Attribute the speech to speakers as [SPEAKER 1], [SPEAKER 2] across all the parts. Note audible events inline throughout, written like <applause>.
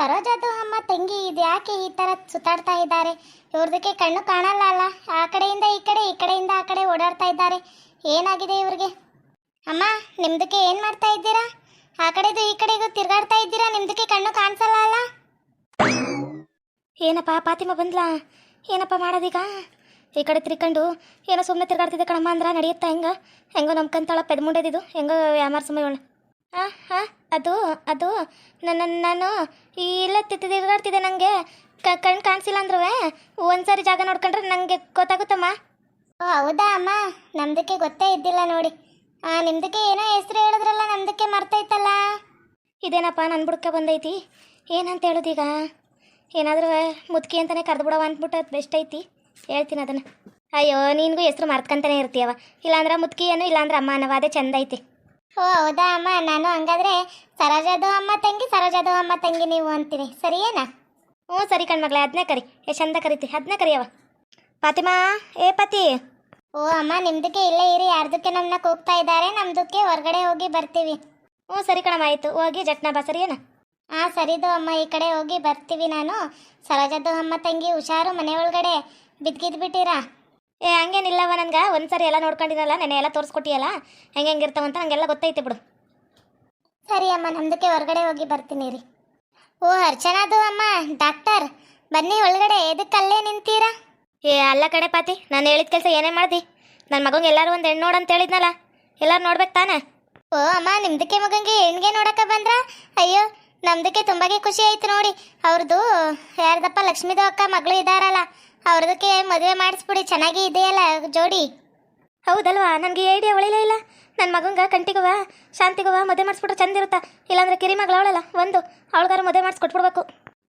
[SPEAKER 1] ಸರೋಜದು ಅಮ್ಮ ತಂಗಿ, ಇದು ಯಾಕೆ ಈ ಥರ ಸುತ್ತಾಡ್ತಾ ಇದ್ದಾರೆ? ಇವ್ರದಕ್ಕೆ ಕಣ್ಣು ಕಾಣಲ್ಲ ಅಲ್ಲ. ಆ ಕಡೆಯಿಂದ ಈ ಕಡೆ, ಈ ಕಡೆಯಿಂದ ಆ ಕಡೆ ಓಡಾಡ್ತಾ ಇದ್ದಾರೆ. ಏನಾಗಿದೆ ಇವ್ರಿಗೆ? ಅಮ್ಮ, ನಿಮ್ದಕ್ಕೆ ಏನು ಮಾಡ್ತಾ ಇದ್ದೀರಾ? ಆ ಕಡೆದು ಈ ಕಡೆಗೂ ತಿರ್ಗಾಡ್ತಾ ಇದ್ದೀರಾ? ನಿಮ್ದಕ್ಕೆ ಕಣ್ಣು ಕಾಣಿಸಲ್ಲ ಅಲ್ಲ?
[SPEAKER 2] ಏನಪ್ಪ ಪಾತಿಮ ಬಂದ್ಲಾ? ಏನಪ್ಪ ಮಾಡೋದೀಗ? ಈ ಕಡೆ ತಿರ್ಕೊಂಡು ಏನೋ ಸುಮ್ಮನೆ ತಿರ್ಗಾಡ್ತಿದ್ದೆ ಕಣಮ್ಮ ಅಂದ್ರೆ ನಡೆಯುತ್ತಾ ಹೆಂಗ? ಹೆಂಗೋ ನಂಬ್ಕಂತಾಳ ಪೆದ್ ಇದು ಹೆಂಗೋ ಸುಮ್ಮನೆ ಸಮಯ ಹಾಂ ಅದು ಅದು. ನನ್ನ, ನಾನು ಇಲ್ಲ ತಿರುಗಾಡ್ತಿದ್ದೆ ನನಗೆ ಕಣ್ಣು ಕಾಣಿಸಿಲ್ಲ ಅಂದ್ರೂ ಒಂದ್ಸರಿ ಜಾಗ ನೋಡ್ಕೊಂಡ್ರೆ ನನಗೆ ಗೊತ್ತಾಗುತ್ತಮ್ಮ.
[SPEAKER 1] ಓ, ಹೌದಾ, ಅಮ್ಮ? ನಮ್ದಕ್ಕೆ ಗೊತ್ತೇ ಇದ್ದಿಲ್ಲ ನೋಡಿ. ಆ, ನಿಮ್ದಕ್ಕೆ ಏನೋ ಹೆಸರು ಹೇಳಿದ್ರಲ್ಲ ನಮ್ದಕ್ಕೆ ಮರ್ತೈತಲ್ಲ
[SPEAKER 2] ಇದೇನಪ್ಪ ನನ್ನ ಬುಡ್ಕ ಬಂದೈತಿ. ಏನಂತ ಹೇಳುದೀಗ? ಏನಾದರೂ ಮುದುಕಿ ಅಂತಲೇ ಕರೆದು ಬಿಡವ ಅಂದ್ಬಿಟ್ಟು ಅದು ಬೆಸ್ಟ್ ಐತಿ. ಹೇಳ್ತೀನಿ ಅದನ್ನು. ಅಯ್ಯೋ, ನಿನಗೂ ಹೆಸ್ರು ಮರ್ತ್ಕೊಂತಾನೆ ಇರ್ತೀಯವ ಇಲ್ಲಾಂದ್ರೆ ಮುದುಕಿ ಏನು ಇಲ್ಲಾಂದ್ರೆ ಅಮ್ಮ ಅನ್ನೋ ಅದೇ ಚಂದ ಐತಿ.
[SPEAKER 1] ಓ ಹೌದಾ ಅಮ್ಮ? ನಾನು ಹಂಗಾದ್ರೆ ಸರೋಜದು ಅಮ್ಮ ತಂಗಿ ಸರೋಜದು ಅಮ್ಮ ತಂಗಿ ನೀವು ಅಂತೀನಿ ಸರಿಯೇನಾ?
[SPEAKER 2] ಹ್ಞೂ ಸರಿ ಕಣ್ಮಗಳೇ ಅದನ್ನೇ ಕರಿ. ಎಷ್ಟು ಚಂದ ಕರಿತಿ ಅದನ್ನೇ ಕರಿಯವ ಫಾತಿಮಾ ಏ ಪತಿ.
[SPEAKER 1] ಓ ಅಮ್ಮ ನಿಮ್ದಕ್ಕೆ ಇಲ್ಲೇ ಇರಿ ಯಾರ್ದಕ್ಕೆ ನಮ್ಮನ್ನ ಕೂಗ್ತಾ ಇದ್ದಾರೆ ನಮ್ದಕ್ಕೆ ಹೊರಗಡೆ ಹೋಗಿ ಬರ್ತೀವಿ.
[SPEAKER 2] ಹ್ಞೂ ಸರಿ ಕಣಮ್ಮ ಆಯಿತು ಹೋಗಿ ಜಟ್ನ ಬಾ ಸರಿಯೇನ?
[SPEAKER 1] ಹಾಂ ಸರಿದು ಅಮ್ಮ ಈ ಕಡೆ ಹೋಗಿ ಬರ್ತೀವಿ ನಾನು. ಸರೋಜದ್ದು ಅಮ್ಮ ತಂಗಿ ಹುಷಾರು ಮನೆ ಒಳಗಡೆ ಬಿದ್ಗಿದ್ ಬಿಟ್ಟಿರಾ
[SPEAKER 2] ಏ ಹಂಗೇನಿಲ್ಲವ ನನಗೆ. ಒಂದ್ಸರಿ ಎಲ್ಲ ನೋಡ್ಕೊಂಡಿರಲ್ಲ ನೆನೆ ಎಲ್ಲ ತೋರಿಸ್ಕೊಟ್ಟಿಯಲ್ಲ? ಹೆಂಗೆ ಹೆಂಗಿರ್ತಾವಂತ ನನಗೆಲ್ಲ ಗೊತ್ತೈತೆ ಬಿಡು.
[SPEAKER 1] ಸರಿ ಅಮ್ಮ ನಮ್ದಕ್ಕೆ ಹೊರಗಡೆ ಹೋಗಿ ಬರ್ತೀನಿ ರೀ. ಓ ಅರ್ಚನಾದು ಅಮ್ಮ ಡಾಕ್ಟರ್. ಬನ್ನಿ ಒಳಗಡೆ ಎದಕ್ಕಲ್ಲೇ ನಿಂತೀರಾ?
[SPEAKER 2] ಏ ಅಲ್ಲ ಕಡೆ ಪಾತಿ ನಾನು ಹೇಳಿದ ಕೆಲಸ ಏನೇ ಮಾಡ್ದಿ? ನನ್ನ ಮಗಂಗೆ ಎಲ್ಲರೂ ಒಂದು ಹೆಣ್ಣು ನೋಡಂತ ಹೇಳಿದ್ನಲ್ಲ ಎಲ್ಲರೂ ನೋಡ್ಬೇಕು ತಾನೆ?
[SPEAKER 1] ಓ ಅಮ್ಮ ನಿಮ್ದಕ್ಕೆ ಮಗಂಗೆ ಹೆಣ್ಗೆ ನೋಡಕ್ಕೆ ಬಂದ್ರ? ಅಯ್ಯೋ ನಮ್ದಕ್ಕೆ ತುಂಬಾಗೆ ಖುಷಿ ಆಯ್ತು ನೋಡಿ. ಅವ್ರದ್ದು ಯಾರ್ದಪ್ಪ ಲಕ್ಷ್ಮೀದ ಅಕ್ಕ ಮಗಳು ಇದಾರಲ್ಲ ಅವ್ರದಕ್ಕೆ ಮದುವೆ ಮಾಡಿಸ್ಬಿಡಿ, ಚೆನ್ನಾಗಿ ಇದೆಯಲ್ಲ ಜೋಡಿ?
[SPEAKER 2] ಹೌದಲ್ವಾ? ನನಗೆ ಐಡಿಯಾ ಒಳಿಲೇ ಇಲ್ಲ. ನನ್ನ ಮಗಂಗ ಕಂಟಿಗವ ಶಾಂತಿಗವ ಮದುವೆ ಮಾಡಿಸ್ಬಿಟ್ರೆ ಚಂದ ಇರುತ್ತಾ? ಇಲ್ಲಾಂದ್ರೆ ಕಿರಿ ಮಗಳು ಅವಳಲ್ಲ, ಒಂದು. ಅವಳಗಾರ ಮದುವೆ ಮಾಡಿಸ್ಕೊಟ್ಬಿಡ್ಬೇಕು.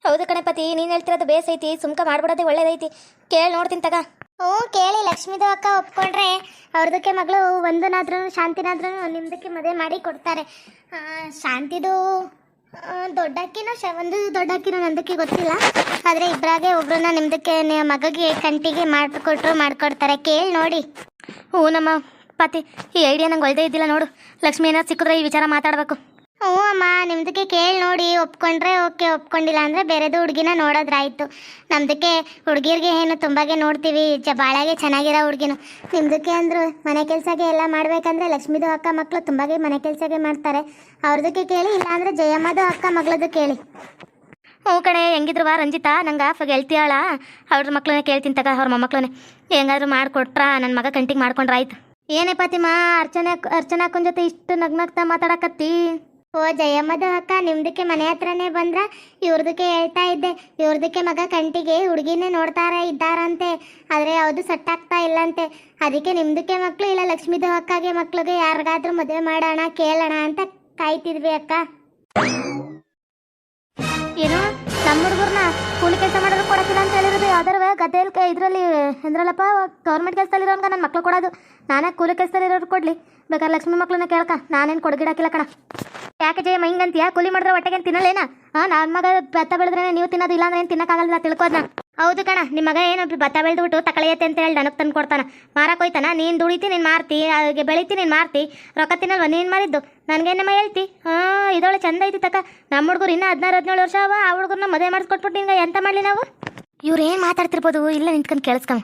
[SPEAKER 2] ಹೌದು ಕಣಪತಿ, ನೀನು ಹೇಳ್ತಿರೋದು ಬೇಸೈತಿ ಸುಮ್ಕ ಮಾಡ್ಬಿಡೋದೇ ಒಳ್ಳೇದೈತಿ. ಕೇಳಿ ನೋಡ್ತೀನಿ ತಗ
[SPEAKER 1] ಹ್ಞೂ, ಕೇಳಿ. ಲಕ್ಷ್ಮೀದು ಅಕ್ಕ ಒಪ್ಕೊಂಡ್ರೆ ಅವ್ರದಕ್ಕೆ ಮಗಳು ಒಂದನಾದ್ರೂ, ಶಾಂತಿನಾದ್ರೂ ನಿಮ್ಮದಕ್ಕೆ ಮದುವೆ ಮಾಡಿ ಕೊಡ್ತಾರೆ. ಶಾಂತಿದು ದೊಡ್ಡಕ್ಕಿನೋ ಶವಂದು, ದೊಡ್ಡಕ್ಕಿನ ನಂದಕ್ಕೆ ಗೊತ್ತಿಲ್ಲ. ಆದರೆ ಇಬ್ಬರಾಗೆ ಒಬ್ರನ್ನ ನಿಮ್ದಕ್ಕೆ ಮಗಗೆ, ಕಂಟಿಗೆ ಮಾಡಿಕೊಟ್ರು ಮಾಡ್ಕೊಡ್ತಾರೆ. ಕೇಳಿ ನೋಡಿ.
[SPEAKER 2] ಹ್ಞೂ ನಮ್ಮ ಪಾತಿ, ಈ ಐಡಿಯಾ ನಂಗೆ ಒಳ್ದೇ ಇದ್ದಿಲ್ಲ ನೋಡು. ಲಕ್ಷ್ಮಿ ಏನಾದ್ರು ಸಿಕ್ಕಿದ್ರೆ ಈ ವಿಚಾರ ಮಾತಾಡಬೇಕು.
[SPEAKER 1] ಹ್ಞೂ ಅಮ್ಮ ನಿಮ್ದಕ್ಕೆ ಕೇಳಿ ನೋಡಿ ಒಪ್ಕೊಂಡ್ರೆ ಓಕೆ ಒಪ್ಕೊಂಡಿಲ್ಲ ಅಂದರೆ ಬೇರೆದು ಹುಡುಗಿನ ನೋಡೋದ್ರಾಯ್ತು. ನಮ್ದಕ್ಕೆ ಹುಡುಗಿರ್ಗೆ ಏನು ತುಂಬಾಗೆ ನೋಡ್ತೀವಿ ಜ ಬಾಳಾಗೆ ಚೆನ್ನಾಗಿರೋ ಹುಡುಗಿನ. ನಿಮ್ದಕ್ಕೆ ಅಂದರು ಮನೆ ಕೆಲಸಗೆ ಎಲ್ಲ ಮಾಡಬೇಕಂದ್ರೆ ಲಕ್ಷ್ಮೀದು ಅಕ್ಕ ಮಕ್ಕಳು ತುಂಬಾಗೆ ಮನೆ ಕೆಲಸಗೆ ಮಾಡ್ತಾರೆ. ಅವ್ರದಕ್ಕೆ ಕೇಳಿ ಇಲ್ಲಾಂದರೆ ಜಯಮ್ಮದು ಅಕ್ಕ ಮಗಳದು ಕೇಳಿ.
[SPEAKER 2] ಹ್ಞೂ ಕಣೆ ವಾ ರಂಜಿತಾ ನಂಗೆ ಆಫ್ ಗೆಳ್ತಿಯಾಳ ಅವ್ರ ಮಕ್ಳನ್ನ ಕೇಳ್ತೀನಿ ತಗ ಅವ್ರ ಮೊಮ್ಮಕ್ಳನ್ನೇ. ಹೆಂಗಾದ್ರು ಮಾಡಿಕೊಟ್ರ ನನ್ನ ಮಗ ಕಂಟಿಗೆ ಮಾಡ್ಕೊಂಡ್ರಾಯ್ತು. ಏನೇ ಏನೇ ಅರ್ಚನೆ ಅರ್ಚನಾ ಕುಂಜತೆ ಜೊತೆ ಇಷ್ಟು ನಗ್ನಗ್ತಾ ಮಾತಾಡಕತ್ತಿ?
[SPEAKER 1] ಓ ಜಯಮ್ಮದ ಅಕ್ಕ, ನಿಮ್ದಕ್ಕೆ ಮನೆ ಹತ್ರನೇ ಬಂದ್ರ ಇವ್ರದಕ್ಕೆ ಹೇಳ್ತಾ ಇದ್ದೆ. ಇವ್ರದಕ್ಕೆ ಮಗ ಕಂಟಿಗೆ ಹುಡುಗಿನೇ ನೋಡ್ತಾರ ಇದ್ದಾರಂತೆ. ಆದ್ರೆ ಯಾವುದು ಸಟ್ಟಾಗ್ತಾ ಇಲ್ಲಂತೆ. ಅದಕ್ಕೆ ನಿಮ್ದಕ್ಕೆ ಮಕ್ಕಳು ಇಲ್ಲ, ಲಕ್ಷ್ಮೀದ ಅಕ್ಕಗೆ ಮಕ್ಳಿಗೆ ಯಾರಿಗಾದ್ರೂ ಮದುವೆ ಮಾಡೋಣ, ಕೇಳೋಣ ಅಂತ ಕಾಯ್ತಿದ್ವಿ ಅಕ್ಕ.
[SPEAKER 2] ಏನು? ನಮ್ಮ ಹುಡುಗರ್ನ ಕೂಲಿ ಕೆಲಸ ಮಾಡೋದು ಕೊಡಕ್ಕಿಲ್ಲ ಅಂತ ಹೇಳಿರೋದು ಯಾವ್ದಾರ ಗದ್ದೆಯಲ್ಲಿ ಇದರಲ್ಲಿ ಅಂದ್ರಲ್ಲಪ್ಪ ಗೌರ್ಮೆಂಟ್ ಕೆಲಸದಲ್ಲಿರೋನ್ಗ ನನ್ನ ಮಕ್ಳು ಕೊಡೋದು. ನಾನೇ ಕೂಲಿ ಕೆಲಸದಲ್ಲಿರೋರು ಕೊಡ್ಲಿ. ಬೇಕಾದ್ರೆ ಲಕ್ಷ್ಮಿ ಮಕ್ಳನ್ನ ಕೇಳ್ಕ ನಾನೇನು ಕೊಡಗಿಡಕ್ಕಿಲ್ಲ ಕಣ. ಯಾಕೆ ಜಯ ಹಿಂಗಂತೀಯ? ಕೂಲಿ ಮಾಡಿದ್ರೆ ಹೊಟ್ಟೆಗೆ ತಿನ್ನಲೇನ ಹಾ ನನ್ನ ಮಗ ಭತ್ತ ಬೆಳೆದ್ರೆ ನೀವು ತಿನ್ನೋದು ಇಲ್ಲ ಅಂದ್ರೆ ಏನು ತಿನ್ನಕ್ಕಾಗಲ್ಲ ತಿಳ್ಕೋದ್ನ? ಹೌದು ಕಣ ನಿಮ್ಮ ಮಗ ಏನು ಭತ್ತ ಬೆಳೆದ್ಬಿಟ್ಟು ತಕಳೆಯತ್ತೆ ಅಂತ ಹೇಳಿ ನನಗೆ ತಂದು ಕೊಡ್ತಾನ. ಮಾರಕ್ಕೆ ಹೋಯ್ತಾನ? ನೀನು ದುಡಿತಿ, ನೀನು ಮಾರ್ತಿ ಅದಕ್ಕೆ ಬೆಳಿತಿ, ನೀನು ಮಾರ್ತಿ. ರೊಕ್ಕ ತಿನ್ನಲ್ವ? ನೀನು ಮಾರಿದ್ದು? ನನಗೇನಮ್ಮ ಹೇಳ್ತಿ? ಹಾಂ ಇದೊಳೆ ಚಂದ ಐತಿ ತಕ. ನಮ್ಮ ಹುಡುಗರು ಇನ್ನೂ ಹದಿನಾರು, ಹದಿನೇಳು ವರ್ಷ ಅವ, ಆ ಹುಡುಗರನ್ನ ಮದುವೆ ಮಾಡಿಸ್ಕೊಟ್ಬಿಟ್ಟು ಹಿಂಗೆ ಎಂತ ಮಾಡಲಿ ನಾವು? ಇವ್ರು ಏನು ಮಾತಾಡ್ತಿರ್ಬೋದು? ಇಲ್ಲ ನಿಂತ್ಕೊಂಡು ಕೇಳಿಸ್ಕಮ್ಮ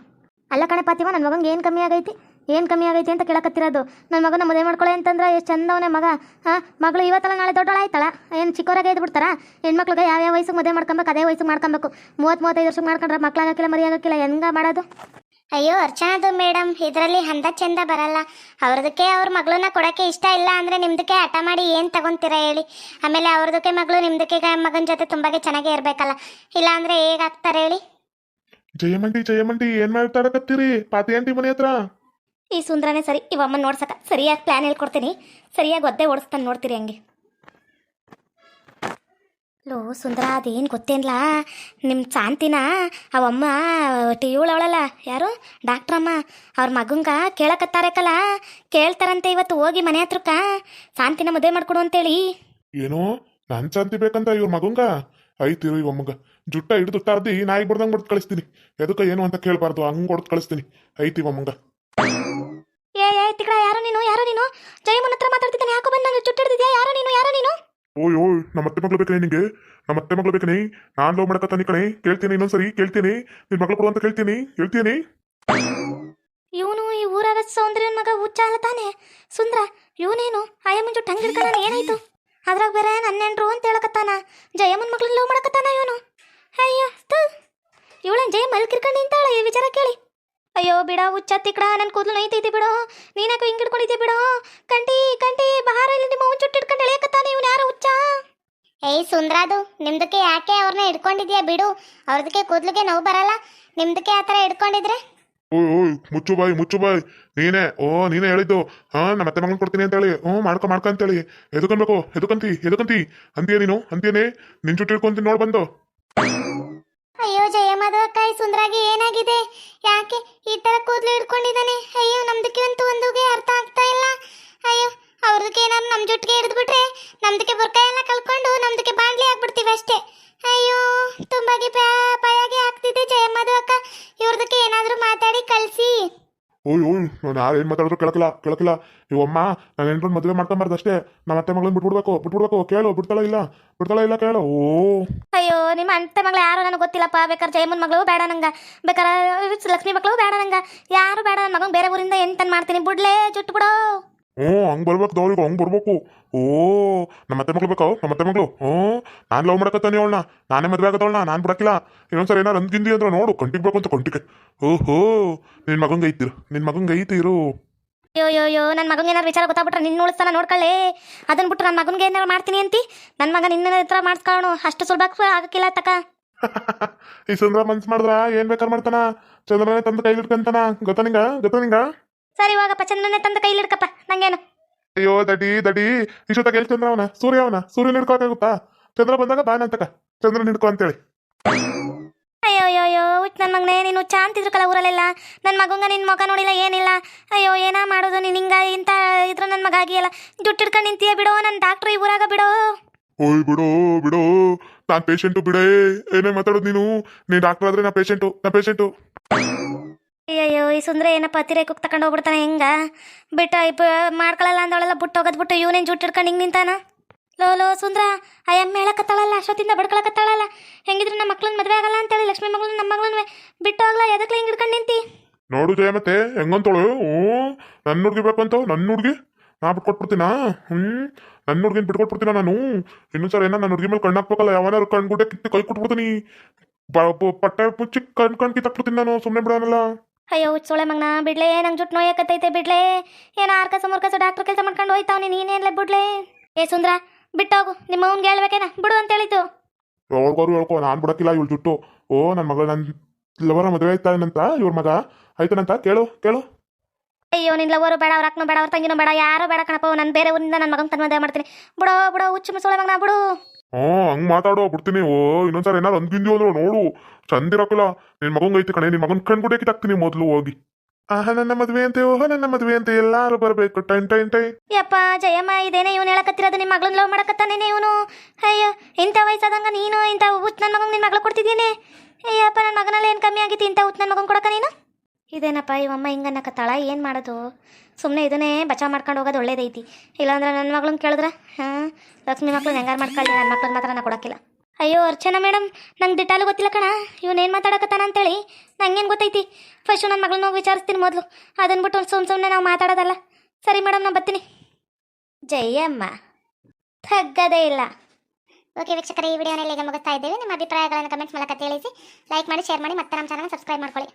[SPEAKER 2] ಅಲ್ಲ ಕಣೆ ಪಾತಿವ ನನ್ನ ಮಗಂಗೆ ಏನು ಕಮ್ಮಿ ಆಗೈತಿ? ಏನು ಕಮ್ಮಿ ಆಗೈತಿ ಅಂತ ಕೇಳಕತ್ತಿರೋದು? ನನ್ನ ಮಗನ ಮದುವೆ ಮಾಡ್ಕೊಳ್ಳಿ ಅಂತಂದ್ರೆ ಎಷ್ಟು ಚಂದವನೇ ಮಗ ಹಾಂ? ಮಗಳು ಇವತ್ತಲ್ಲ ನಾಳೆ ದೊಡ್ಡೋಳ ಆಯ್ತಲ್ಲ ಏನು ಚಿಕ್ಕವರಾಗೆ ಇದ್ದು ಬಿಡ್ತಾರ ಹೆಣ್ಮಕ್ಳಿಗೆ ಯಾವ್ಯಾವ ವಯಸ್ಸಿಗೆ ಮದುವೆ ಮಾಡ್ಕೊಬೇಕು ಅದೇ ವಯಸ್ಸಿಗೆ ಮಾಡ್ಕೊಬೇಕು. ಮೂವತ್ತು ಮೂವತ್ತೈದು ವರ್ಷಕ್ಕೆ ಮಾಡ್ಕೊಂಡ್ರೆ ಮಕ್ಳಾಗಕ್ಕಿಲ್ಲ ಮರಿ ಆಗೋಕ್ಕಿಲ್ಲ ಹೆಂಗ ಮಾಡೋದು?
[SPEAKER 1] ಅಯ್ಯೋ ಅರ್ಚನಾದು ಮೇಡಮ್ ಇದರಲ್ಲಿ ಹಂದ ಚಂದ ಬರಲ್ಲ. ಅವ್ರದಕ್ಕೆ ಅವ್ರ ಮಗಳನ್ನ ಕೊಡಕ್ಕೆ ಇಷ್ಟ ಇಲ್ಲ ಅಂದ್ರೆ ನಿಮ್ದಕ್ಕೆ ಹಠ ಮಾಡಿ ಏನು ತಗೊಂತೀರಾ ಹೇಳಿ. ಆಮೇಲೆ ಅವ್ರದಕ್ಕೆ ಮಗಳು ನಿಮ್ದಕ್ಕೆ ಮಗನ ಜೊತೆ ತುಂಬಾಗೆ ಚೆನ್ನಾಗೇ ಇರಬೇಕಲ್ಲ. ಇಲ್ಲ ಅಂದರೆ ಹೇಗಾಗ್ತಾರೆ ಹೇಳಿ?
[SPEAKER 3] ಜಯಮಂಡಿ ಜಯಮಂಡಿ ಏನ್ ಮಾಡ್ತಾಡಕತ್ತೀರಿ ಪಾತಿ ಆಂಟಿ ಮನೆ ಹತ್ರ?
[SPEAKER 2] ಈ ಸುಂದ್ರನೇ ಸರಿ ಇವಮ್ಮ ನೋಡ್ಸಕ. ಸರಿಯಾಗಿ ಪ್ಲ್ಯಾನ್ ಹೇಳ್ಕೊಡ್ತೀನಿ ಸರಿಯಾಗಿ ಒದ್ದೆ ಓಡಿಸ್ತಾನೆ ನೋಡ್ತೀರಿ ಹಂಗೆ. ಲೋ, ಸುಂದರ, ಅದೇನು ಗೊತ್ತೇನ್ಲಾ? ನಿಮ್ಮ ಶಾಂತಿನ ಅವಮ್ಮ ಟಿ ಅವಳಲ್ಲ ಯಾರು? ಡಾಕ್ಟ್ರಮ್ಮ. ಅವ್ರ ಮಗಂಗ ಕೇಳಕತ್ತಾರಕ್ಕಲ್ಲ ಕೇಳ್ತಾರಂತೆ ಇವತ್ತು ಹೋಗಿ ಮನೆ ಹತ್ರಕ್ಕ. ಶಾಂತಿನ ಮದುವೆ ಮಾಡ್ಕೊಡು ಅಂತೇಳಿ.
[SPEAKER 3] ಏನು? ನನ್ ಶಾಂತಿ ಬೇಕಂತ ಇವ್ರ ಮಗಂಗ? ಐತಿರು ಇವ ಮಗ ಜುಟ್ಟ ಹಿಡಿದು ತರ್ದಿ ನಾಯಿ ಬಿಡ್ದಂಗೆ ಬಿಡ್ದು ಕಳಿಸ್ತೀನಿ. ಎದಕ್ಕ ಏನು ಅಂತ ಕೇಳಬಾರ್ದು, ಹಂಗೆ ಹೊಡ್ದು ಕಳಿಸ್ತೀನಿ. ಐತಿ ಇವ
[SPEAKER 2] ತಿಕ್ಕಡ ಯಾರೋ ನೀನು ಯಾರೋ ನೀನು? ಜಯಮನ್ ಹತ್ರ ಮಾತಾಡ್ತಿದ್ದಾನೆ ಯಾಕೋ ಬಂದು ನಂಗೆ ಚುಟ್ಟು ಹಿಡಿದಿದ್ಯಾ? ಯಾರೋ ನೀನು ಯಾರೋ ನೀನು?
[SPEAKER 3] ಓಯ್ ಓಯ್ ನಮ್ಮ ಅತ್ತೆ ಮಗಳು ಬೇಕೇ ನಿಂಗೆ? ನಮ್ಮ ಅತ್ತೆ ಮಗಳು ಬೇಕನೇ? ನಾನ್ ಲವ್ ಮಾಡಕತ್ತಾನಿ ಕಣೆ? ಕೇಳ್ತೀನಿ ಇನ್ನೊಂದ್ಸರಿ ಕೇಳ್ತೀನಿ. ನಿನ್ ಮಗಳು ಕೊಡು ಅಂತ ಕೇಳ್ತೀನಿ. ಹೇಳ್ತೀನಿ.
[SPEAKER 2] ಇವನು ಈ ಊರಾಗ ಸೌಂದರ್ಯನ ಮಗ ಹುಚ್ಚ ಅಲ್ಲ ತಾನೆ. ಸುಂದ್ರ ಇವನೇನು? ಆಯ ಜೊತೆ ಹಂಗೆ ಹಿಡ್ಕೊಂಡಾನ ಏನಾಯ್ತು? ಅದ್ರಾಗ ಬೇರೆ ನನ್ನೆಂಡ್ರು ಅಂತ ಹೇಳಕತ್ತಾನ. ಜಯಮ್ಮನ ಮಗಳನ್ನ ಲವ್ ಮಾಡಕತ್ತಾನ ಇವನು? ಅಯ್ಯೋ ಇವಳನ್ ಜಯ ಮಲ್ಕಿರ್ಕೊಂಡು ನಿಂತಾಳ ಈ ವಿಚಾರ ಕೇಳಿ. ಅಯ್ಯೋ ಬಿಡ ಹುಚ್ಚ ತಿಕ್ಕಡ ನನ್ನ ಕೂದಲು ನೈತೈತಿ ಬಿಡು. ನೀನಾಕ ಹಿಂಗೆ ಹಿಡ್ಕೊಂಡಿದ್ದೆ ಬಿಡು. ಕಂಟಿ ಕಂಟಿ ಬಹಾರ ಇಲ್ಲಿ ನಿಮ್ಮ ಅವ್ವನ್ ಚುಟ್ಟು ಹಿಡ್ಕೊಂಡು ಎಳೆಯಕತ್ತಾನೆ ಇವ್ನು ಯಾರು ಹುಚ್ಚ?
[SPEAKER 1] ಏಯ್ ಸುಂದ್ರಾದು ನಿಮ್ದಕ್ಕೆ ಯಾಕೆ ಅವ್ರನ್ನ ಹಿಡ್ಕೊಂಡಿದ್ಯಾ ಬಿಡು? ಅವ್ರದಕ್ಕೆ ಕೂದಲಿಗೆ ನೋವು ಬರಲ್ಲ. ನಿಮ್ದಕ್ಕೆ ಆ ಥರ ಹಿಡ್ಕೊಂಡಿದ್ರೆ?
[SPEAKER 3] ಓಯ್ ಓಯ್ ಮುಚ್ಚು ಬಾಯ್ ಮುಚ್ಚು ಬಾಯ್. ನೀನೇ ಓ ನೀನೇ ಹೇಳಿದ್ದು. ಹಾ ನಮ್ಮ ಅತ್ತೆ ಮಗನ್ ಕೊಡ್ತೀನಿ ಅಂತ ಹೇಳಿ ಹ್ಞೂ ಮಾಡ್ಕೊ ಮಾಡ್ಕೊ ಅಂತೇಳಿ. ಎದಕ್ಕನ್ಬೇಕು ಎದುಕಂತಿ ಎದುಕಂತಿ ಅಂತೀಯ ನೀನು? ಅಂತೀಯನೇ ನಿನ್ ಚುಟ್ಟಿ ಹಿಡ್ಕೊಂತೀನಿ ನೋಡ್ ಬಂದು.
[SPEAKER 1] ಮಧುವಕ್ಕಾಯಿ ಸುಂದರಾಗಿ ಏನಾಗಿದೆ? ಯಾಕೆ ಈ ತರ ಕೂದಲು ಹಿಡ್ಕೊಂಡಿದ್ದಾನೆ? ಅಯ್ಯೋ, ನಮ್ದಕ್ಕೆ ಅಂತೂ ಒಂದುಗೆ ಅರ್ಥ ಆಗ್ತಾ ಇಲ್ಲ. ಅಯ್ಯೋ, ಅವ್ರದಕ್ಕೆ ಏನಾದ್ರು ನಮ್ ಜೊಟ್ಟಿಗೆ ಹಿಡಿದ್ಬಿಟ್ರೆ ನಮ್ದಕ್ಕೆ ಬುರ್ಕ ಎಲ್ಲ ಕಳ್ಕೊಂಡು ನಮ್ದಕ್ಕೆ ಬಾಂಡ್ಲಿ ಆಗ್ಬಿಡ್ತೀವಿ ಅಷ್ಟೇ. ಅಯ್ಯೋ, ತುಂಬಾಗಿ ಭಯಾಗೆ ಆಗ್ತಿದೆ ಜಯ ಮಧುವಕ್ಕ ಇವ್ರದಕ್ಕೆ ಏನಾದ್ರೂ ಮಾತಾಡಿ, ಕಳ್ಸಿ.
[SPEAKER 3] ಓಯ್ ಓಯ್, ನಾನು ಏನು ಮಾತಾಡಿದ್ರು ಕೇಳಕ್ಕಿಲ್ಲ ಕೇಳಕ್ಕಿಲ್ಲ. ಇವಮ್ಮ ನಾನು ಮದುವೆ ಮಾಡ್ಕೊಂಬಾರ್ದು ಅಷ್ಟೇ. ನಮ್ಮ ಅತ್ತೆ ಮಗಳನ್ನ ಬಿಟ್ಬಿಡ್ಬೇಕು ಬಿಟ್ಬಿಡ್ಬೇಕು, ಕೇಳು, ಬಿಡ್ತಾಳ ಇಲ್ಲ? ಬಿಡ್ತಾಳ ಇಲ್ಲ, ಕೇಳು. ಓ.
[SPEAKER 2] ಅಯ್ಯೋ, ನಿಮ್ಮ ಅಂತೆ ಮಗಳು ಯಾರು ನನಗೆ ಗೊತ್ತಿಲ್ಲಪ್ಪ. ಬೇಕಾದ್ರೆ ಜಯಮನ್ ಮಗಳು ಬೇಡ ನಂಗ. ಬೇಕಾದ್ರೆ ಲಕ್ಷ್ಮಿ ಮಕ್ಕಳು ಬೇಡ ನಂಗೆ. ಯಾರು ಬೇಡ ನನ್ನ ಬೇರೆ ಊರಿಂದ ಎಂತನ್ ಮಾಡ್ತೀನಿ. ಬಿಡ್ಲೇ, ಜುಟ್ಟು ಬಿಡೋ.
[SPEAKER 3] ಹ್ಞೂ, ಹಂಗೆ ಬರ್ಬೇಕು ದೌರಿಗೆ ಹಂಗೆ ಬರ್ಬೇಕು. ಓ, ನಮ್ಮ ಅತ್ತೆ ಮಗಳು ಬೇಕು? ನಮ್ಮ ಅತ್ತೆ ಮಗಳು. ಹ್ಞೂ, ನಾನು ಲವ್ ಮಾಡಕತ್ತಾನೆ ಅವಳನ್ನ. ನಾನೇ ಮದುವೆ ಆಗತ್ತವಳನ್ನ ನಾನು ಬಿಡಕ್ಕಿಲ್ಲ. ಇನ್ನೊಂದ್ಸರಿ ಏನಾರು ಅಂದ್ಕಿಂದಿ ಅಂದ್ರೆ ನೋಡು, ಕಂಟಿಗೆ ಬೇಕು ಅಂತ ಕಂಟಿಗೆ. ಓಹೋ ನಿನ್ನ ಮಗಂಗೆ ಐತಿರು ನಿನ್ನ ಮಗಂಗೆ ಐತಿರು.
[SPEAKER 2] ಅಯ್ಯೋ ಅಯ್ಯೋ ಯೋ ನನ್ನ ಮಗನ ಏನಾರು ವಿಚಾರ ಗೊತ್ತಾಗ್ಬಿಟ್ರೆ ನಿನ್ನ ಉಳಿಸ್ತಾನ ನೋಡ್ಕೊಳ್ಳಿ. ಅದನ್ನ ಬಿಟ್ಟು ನನ್ನ ಮಗನಿಗೆ ಏನಾರು ಮಾಡ್ತೀನಿ ಅಂತಿ? ನನ್ನ ಮಗ ನಿನ್ನ ಹತ್ರ ಮಾಡಿಸ್ಕೊಳ್ಳೋಣ ಅಷ್ಟು ಸುಲಭ ಆಗಕ್ಕಿಲ್ಲ ತಕ. <laughs>
[SPEAKER 3] ಈ ಸುಂದ್ರ ಮನ್ಸ್ ಮಾಡಿದ್ರ ಏನ್ ಬೇಕಾರ್ ಮಾಡ್ತಾನ? ಚಂದ್ರನೇ ತಂದು ಕೈ ಹಿಡ್ಕಂತಾನ ಗೊತ್ತಾ ನಿಂಗ? ಗೊತ್ತಾ ನಿಂಗ?
[SPEAKER 2] ಸರಿ ಇವಾಗಪ್ಪ ಚಂದ್ರನೇ ತಂದು ಕೈಲಿ ಹಿಡ್ಕಪ್ಪ ನಂಗೇನು?
[SPEAKER 3] ಅಯ್ಯೋ ದಡಿ ದಡಿ ಇಷ್ಟೊತ್ತಾಗ ಎಲ್ಲಿ ಚಂದ್ರ ಅವನ? ಸೂರ್ಯ ಅವನ? ಸೂರ್ಯನ ಹಿಡ್ಕೋಕಾಗುತ್ತಾ ಚಂದ್ರ ಬಂದಾಗ ಬಾ ನಂತಕ ಚಂದ್ರನ ಹಿಡ್ಕೊ ಅಂತೇಳಿ.
[SPEAKER 2] ಅಯ್ಯೋ ಅಯ್ಯೋ ಅಯ್ಯೋ ಹುಚ್ಚ ನನ್ನ ಮಗನೇ ನೀನು ಹುಚ್ಚ ಅಂತಿದ್ರು ಊರಲ್ಲೆಲ್ಲ. ನನ್ನ ಮಗಂಗ ನಿನ್ನ ಮಗ ನೋಡಿಲ್ಲ ಏನಿಲ್ಲ. ಅಯ್ಯೋ ಏನಾ ಮಾಡೋದು ನೀನು ಹಿಂಗ ಇಂಥ ಇದ್ರ ನನ್ನ ಮಗ ಆಗಿಯಲ್ಲ. ಜುಟ್ಟು ಹಿಡ್ಕೊಂಡು ನಿಂತೀಯ ಬಿಡೋ ನನ್ನ ಡಾಕ್ಟ್ರು ಈ ಊರಾಗ ಬಿಡೋ.
[SPEAKER 3] ಓಯ್ ಬಿಡೋ ಬಿಡೋ. ನಾನು ಪೇಷಂಟು ಬಿಡೇ. ಏನೇ ಮಾತಾಡೋದು ನೀನು? ನೀನು ಡಾಕ್ಟರ್ ಆದ್ರೆ ನಾ ಪೇಷಂಟು ನಾ ಪೇಷಂಟು
[SPEAKER 2] ಅಯ್ಯೋ ಈ ಸುಂದ್ರ ಏನಪ್ಪ ಅತಿರೇಕಕ್ಕೆ ತಗೊಂಡು ಹೋಗ್ಬಿಡ್ತಾನೆ ಹೆಂಗ? ಬಿಟ್ಟ ಇಪ್ಪ ಮಾಡ್ಕೊಳ್ಳಲ್ಲ ಅಂದವಳೆಲ್ಲ ಬಿಟ್ಟು ಹೋಗೋದು ಬಿಟ್ಟು ಇವನೇನು ಜುಟ್ಟು ಹಿಡ್ಕೊಂಡು ಹಿಂಗೆ ನಿಂತಾನ? ಲೋ ಲೋ ಸುಂದ್ರ ಆ ಎಮ್ಮೆ ಹೇಳಕತ್ತಾಳಲ್ಲ ಅಷ್ಟೊತ್ತಿಂದ ಬಡ್ಕೊಳಕತ್ತಾಳಲ್ಲ. ಹೆಂಗಿದ್ರು ನಮ್ಮ ಮಕ್ಳನ್ನ ಮದುವೆ ಆಗಲ್ಲ ಅಂತೇಳಿ ಲಕ್ಷ್ಮಿ ಮಗಳನ್ನ ನಮ್ಮ ಮಗಳನ್ನ ಬಿಟ್ಟು ಹೋಗ್ಲಾ ಎದಕ್ಕೆ ಹಿಂಗೆ ಹಿಡ್ಕೊಂಡು ನಿಂತಿ?
[SPEAKER 3] ನೋಡು ಜಯ ಮತ್ತೆ ಹೆಂಗಂತೋಳು? ಓ ನನ್ನ ಹುಡುಗಿ ಬೇಕು ಅಂತ ನನ್ನ ಹುಡುಗಿ? ನಾ ಬಿಟ್ಕೊಟ್ಬಿಡ್ತೀನಾ? ಹ್ಮ್ ನನ್ನ ಹುಡುಗಿನ ಬಿಟ್ಕೊಟ್ಬಿಡ್ತೀನ ನಾನು? ಇನ್ನೊಂದ್ಸಲ ಏನೋ ನನ್ನ ಹುಡುಗಿ ಮೇಲೆ ಕಣ್ಣು ಹಾಕ್ಬೇಕಲ್ಲ ಯಾವನಾರು ಕಣ್ಣು ಗುಡ್ಡೆ ಕಿತ್ತು ಕೈ ಕೊಟ್ಬಿಡ್ತೀನಿ. ಪಟ್ಟೆ ಮುಚ್ಚಿ ಕಣ್ ಕಣ್ ಕಿತ್ತಾಕ್ಬಿಡ್ತೀನಿ ನಾನು ಸುಮ್ಮನೆ ಬಿಡೋನಲ್ಲ.
[SPEAKER 2] ಅಯ್ಯೋ ಸೊಳೆ ಮಗ್ನ ಬಿಡ್ಲೇ ನಂಗೆ ಜುಟ್ಟು ನೋಯಕತ್ತೈತೆ ಬಿಡ್ಲೇ. ಏನೋ ಆರ್ ಕಸ ಮೂರ್ ಕಸ ಡಾಕ್ಟರ್ ಕೆಲಸ ಮಾಡ್ಕೊಂಡು ಹೋಯ್ತಾವ್ ನೀನು ಏನೇನ್ಲ ಬಿಡ್ಲೇ? ಏ ಸುಂದ್ರ ಬಿಟ್ಟೋಗು ನಿಮ್ಮ ಅವ್ನ್ಗೆ ಹೇಳ್ಬೇಕೇನ? ಬಿಡು ಅಂತ ಹೇಳಿದ್ದು
[SPEAKER 3] ಹೇಳ್ಕೋರು ಹೇಳ್ಕೋ ನಾನು ಬಿಡಕ್ಕಿಲ್ಲ ಇವಳು ಜುಟ್ಟು. ಓ ನನ್ನ ಮಗಳು ನನ್ನ ಲವರ ಮದುವೆ ಆಯ್ತಾನಂತ ಇವ್ರ ಮಗ ಆಯ್ತಾನಂತ? ಕೇಳು ಕೇಳು.
[SPEAKER 2] ಅಯ್ಯೋ ನಿನ್ನ ಲವರು ಬೇಡ ಅವ್ರ ಅಕ್ಕನೂ ಬೇಡ ಅವ್ರ ತಂಗಿನೂ ಬೇಡ ಯಾರು ಬೇಡ ಕಣಪ್ಪ ನಾನು ಬೇರೆ ಊರಿಂದ ನನ್ನ ಮಗನ ತನ್ನ ಮದುವೆ ಮಾಡ್ತೀನಿ. ಬಿಡೋ ಬಿಡೋ ಹುಚ್ಚು ಮುಸೋಳ ಮಗನ ಬಿಡು.
[SPEAKER 3] ಹ್ಞೂ ಹಂಗೆ ಮಾತಾಡೋ ಬಿಡ್ತೀನಿ. ಓ ಇನ್ನೊಂದ್ಸಾರ ಏನಾರು ಅಂದ್ಕಿಂದ್ಯೋ ಅಂದ್ರೆ ನೋಡು. ಚಂದಿರಕ್ಕಿಲ್ಲ ನಿನ್ನ ಮಗಂಗೆ ಐತಿ ಕಣೆ ನಿನ್ನ ಮಗನ ಕಣ್ ಗುಡ್ಡೆ ಕಿತ್ತಾಕ್ತೀನಿ ಮೊದಲು ಹೋಗಿ. ಆಹಾ ನನ್ನ ಮದುವೆ ಅಂತೆ ಓಹೋ ನನ್ನ ಮದುವೆ ಅಂತೆ, ಎಲ್ಲಾರು ಬರಬೇಕು. ಟೈಮ್ ಟೈಮ್ ಟೈ.
[SPEAKER 2] ಯಪ್ಪ, ಜಯಮ್ಮ ಇದೇನೆ, ಇವನು ಹೇಳಕತ್ತಿರೋದು ನಿಮ್ಮ ಮಗಳನ್ನ ಲವ್ ಮಾಡಕತ್ತಾನೇನೆ ಇವನು? ಅಯ್ಯೋ, ಇಂಥ ವಯಸ್ಸಾದಂಗ ನೀನು, ಇಂಥ ಉತ್ ನನ್ನ ಮಗನ ನಿನ್ನ ಮಗಳು ಕೊಡ್ತಿದ್ದೀನಿ ಅಯ್ಯಪ್ಪ ನನ್ನ ಮಗನಲ್ಲಿ ಏನು ಕಮ್ಮಿ ಆಗಿತ್ತು, ಇಂಥ ಉತ್ ನನ್ನ ಮಗನ ಕೊಡಕ ನೀನು? ಇದೇನಪ್ಪ ಇವಮ್ಮ ಹಿಂಗೆ ಅನ್ನಕತ್ತಾಳ, ಏನು ಮಾಡೋದು? ಸುಮ್ಮನೆ ಇದನ್ನೇ ಬಚಾವ್ ಮಾಡ್ಕೊಂಡು ಹೋಗೋದು ಒಳ್ಳೇದೈತಿ. ಇಲ್ಲಾಂದ್ರೆ ನನ್ನ ಮಗಳನ್ನ ಕೇಳಿದ್ರೆ? ಹಾಂ, ಲಕ್ಷ್ಮಿ ಮಕ್ಳನ್ನ ಹೆಂಗಾರು ಮಾಡ್ಕೊಳ್ಳಿ ನನ್ನ ಮಕ್ಳನ್ನ ಮಾತ್ರ ನಾನು ಕೊಡೋಕ್ಕಿಲ್ಲ. ಅಯ್ಯೋ, ಅರ್ಚನಾ ಮೇಡಮ್ ನಂಗೆ ದಿಟ್ಟಾಲು ಗೊತ್ತಿಲ್ಲ ಕಣ. ಇವನೇನು ಮಾತಾಡಕತ್ತಾನ ಅಂತೇಳಿ. ನಂಗೇನು ಗೊತ್ತೈತಿ? ಫಸ್ಟು ನನ್ನ ಮಗಳನ್ನ ಹೋಗಿ ವಿಚಾರಿಸ್ತೀನಿ ಮೊದಲು. ಅದನ್ನ ಬಿಟ್ಟು ಸುಮ್ಮನೆ ಸುಮ್ಮನೆ ನಾವು ಮಾತಾಡೋದಲ್ಲ. ಸರಿ ಮೇಡಮ್ ನಾನು ಬರ್ತೀನಿ. ಜಯಮ್ಮ, ತಗ್ಗದೇ ಇಲ್ಲ.
[SPEAKER 1] ಓಕೆ ವೀಕ್ಷಕರೇ, ಈ ವಿಡಿಯೋನಲ್ಲಿ ಈಗ ಮುಗಿಸ್ತಾ ಇದ್ದೇವೆ. ನಿಮ್ಮ ಅಭಿಪ್ರಾಯಗಳನ್ನು ಕಮೆಂಟ್ಸ್ ಮೂಲಕ ತಿಳಿಸಿ. ಲೈಕ್ ಮಾಡಿ, ಶೇರ್ ಮಾಡಿ, ಮತ್ತೆ ನಮ್ಮ ಚಾನಲ್ ಸಬ್ಸ್ಕ್ರೈಬ್ ಮಾಡ್ಕೊಳ್ಳಿ.